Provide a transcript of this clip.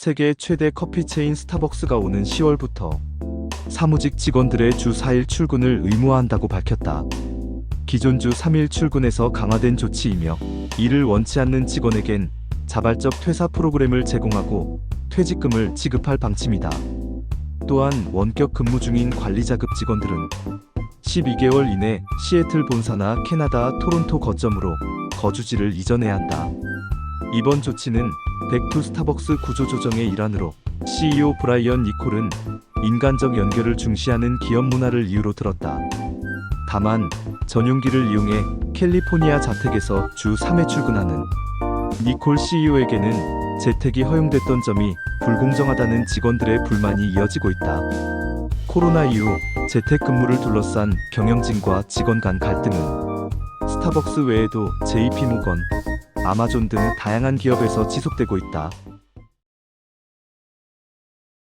세계 최대 커피 체인 스타벅스가 오는 10월부터 사무직 직원들의 주 4일 출근을 의무화한다고 밝혔다. 기존 주 3일 출근에서 강화된 조치이며 이를 원치 않는 직원에겐 자발적 퇴사 프로그램을 제공하고 퇴직금을 지급할 방침이다. 또한 원격 근무 중인 관리자급 직원들은 12개월 이내 시애틀 본사나 캐나다 토론토 거점으로 거주지를 이전해야 한다. 이번 조치는 백투 스타벅스 구조 조정의 일환으로 CEO 브라이언 니콜은 인간적 연결을 중시하는 기업 문화를 이유로 들었다. 다만 전용기를 이용해 캘리포니아 자택에서 주 3회 출근하는 니콜 CEO에게는 재택이 허용됐던 점이 불공정하다는 직원들의 불만이 이어지고 있다. 코로나 이후 재택 근무를 둘러싼 경영진과 직원 간 갈등은 스타벅스 외에도 JP모건, 아마존 등 다양한 기업에서 지속되고 있다.